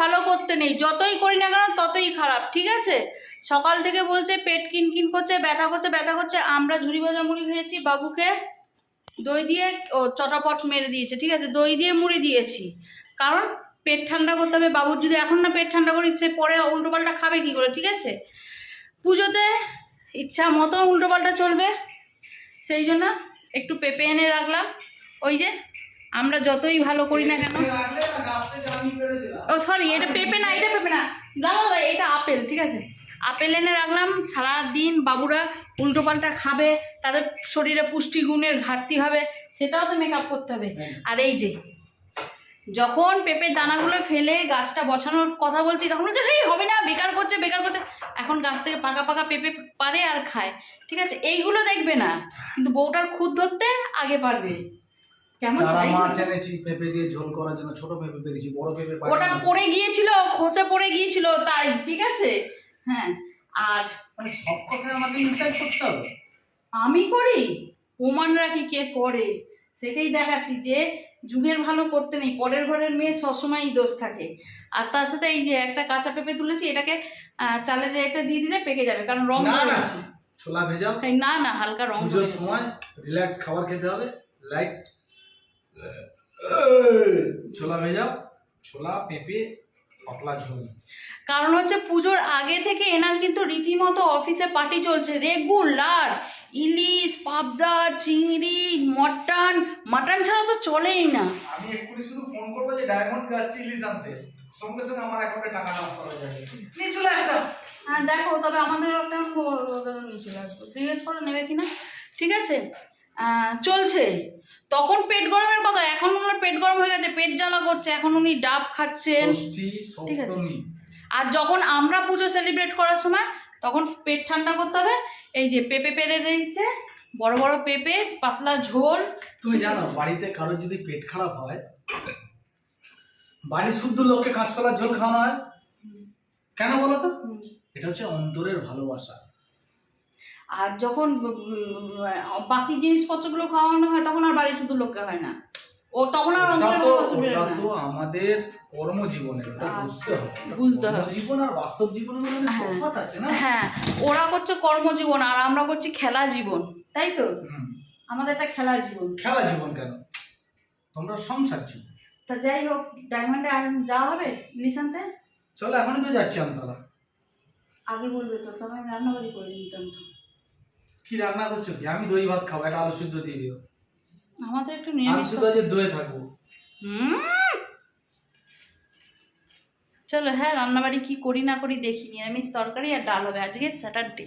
ভালো করতে নেই। যতই করি না কেন ততই খারাপ, ঠিক আছে? সকাল থেকে বলছে পেট কিনকিন করছে, ব্যথা করছে ব্যথা করছে, আমরা ঝুড়ি ভাজা মুড়ি খেয়েছি, বাবুকে দই দিয়ে ও চটাপট মেরে দিয়েছে, ঠিক আছে? দই দিয়ে মুড়ি দিয়েছি। কারণ পেট ঠান্ডা করতে হবে, বাবুর যদি এখন না পেট ঠান্ডা করি, সে পরে উল্টোপাল্টা খাবে কী করে, ঠিক আছে? পুজোতে ইচ্ছা মতো উল্টোপাল্টা চলবে, সেই জন্য একটু পেঁপে এনে রাখলাম। ওই যে আমরা যতই ভালো করি না কেন? ও সরি এটা পেঁপে না, এটা পেঁপে না। দাঁড়াও এটা আপেল, ঠিক আছে? আপেল এনে রাখলাম সারা দিন বাবুরা উল্টোপাল্টা খাবে, তাদের শরীরে পুষ্টিগুণের ঘাটতি হবে, সেটাও তো মেকআপ করতে হবে। আর এই যে, যখন পেঁপের দানাগুলো ফেলে গাছটা বসানোর কথা বলছি, তখন বলছে, হেই, হবে না, বেকার করছে বেকার করছে। এখন গাছ থেকে পাকা পাকা পেঁপে পারে আর খায়, ঠিক আছে? এইগুলো দেখবে না, কিন্তু বউটার খুদ ধরতে আগে পারবে। কেমন চারা মাছ এনেছি পেঁপে দিয়ে ঝোল করার জন্য ছোট পেঁপে পেরেছি বড় পেঁপে ওটা পড়ে গিয়েছিল খসে পড়ে গিয়েছিল তাই ঠিক আছে? হ্যাঁ আর মানে সব কথা আমাকে ইনসাইড করতে হবে। আমি করি? প্রমাণ কি কে করে? সেটাই দেখাচ্ছি যে যুগের ভালো করতে নেই পরের ঘরের মেয়ে সবসময়ই দোষ থাকে। আর তার সাথে এই যে একটা কাঁচা পেঁপে তুলেছি এটাকে চালের এটা দিয়ে দিলে পেকে যাবে কারণ রং ছোলা ভেজাও। না না হালকা রং সময় রিল্যাক্স খাবার খেতে হবে লাইট ছোলা ভেজাও ছোলা পেঁপে পাতলা ঝোল। কারণ হচ্ছে পুজোর আগে থেকে এনার কিন্তু রীতিমতো অফিসে পার্টি চলছে। রেগুলার ইলিশ পাবদা চিংড়ি মটন মাটন ছাড়া তো চলেই না। আমি এক্ষুনি শুধু ফোন করব যে ডায়মন্ড যাচ্ছি ইলিশ আনতে। সঙ্গে সঙ্গে আমার অ্যাকাউন্টে টাকা ট্রান্সফার হয়ে যাবে। নিয়ে চলে একটা। হ্যাঁ দেখো তবে আমাদের একটা নিয়ে চলে আসব জিজ্ঞেস করে নেবে কিনা? ঠিক আছে? চলছে। তখন পেট গরমের কথা এখন ওনার পেট গরম হয়ে গেছে পেট জ্বালা করছে এখন উনি ডাব খাচ্ছেন। ঠিক আছে। আর যখন আমরা পুজো সেলিব্রেট করার সময় তখন পেট ঠান্ডা করতে হবে। এই যে পেঁপে পেরে দিচ্ছে বড় বড় পেঁপে পাতলা ঝোল। তুমি জানো বাড়িতে কারোর যদি পেট খারাপ হয় বাড়ির শুদ্ধ লোককে কাঁচকলার ঝোল খাওয়ানো হয়? কেন বলো তো? এটা হচ্ছে অন্তরের ভালোবাসা। আর যখন বাকি জিনিসপত্রগুলো খাওয়ানো হয় তখন আর বাড়ির শুধু লোককে হয় না। ও তখন আর ওটা তো আমাদের কর্মজীবনের আচ্ছা, বুঝতে হবে। বুঝতে হবে। জীবন আর বাস্তব জীবনের মধ্যে হ্যাঁ। তফাৎ আছে না? হ্যাঁ ওরা করছে কর্মজীবন আর আমরা করছি খেলা জীবন তাই তো? খেলা জীবন। খেলা জীবন কেন? তোমরা সংসার জীবন। তা যাই হোক ডায়মন্ডে আর যাওয়া হবে ইলিশ আনতে চলো এখনই তো যাচ্ছি আমতলা। আগে বলবে তো আমি রান্নাবাড়ি করে দিতাম তো। কি রান্না করছ কি? আমি দই ভাত খাব একটা আলু সিদ্ধ দিয়ে দিও। আমাদের একটু আমি নিরামিষ শুধু আজ থাকব। চলো হ্যাঁ রান্নাবাড়ি কি করি না করি দেখি নিরামিষ তরকারি আর ডাল হবে। আজকে স্যাটারডে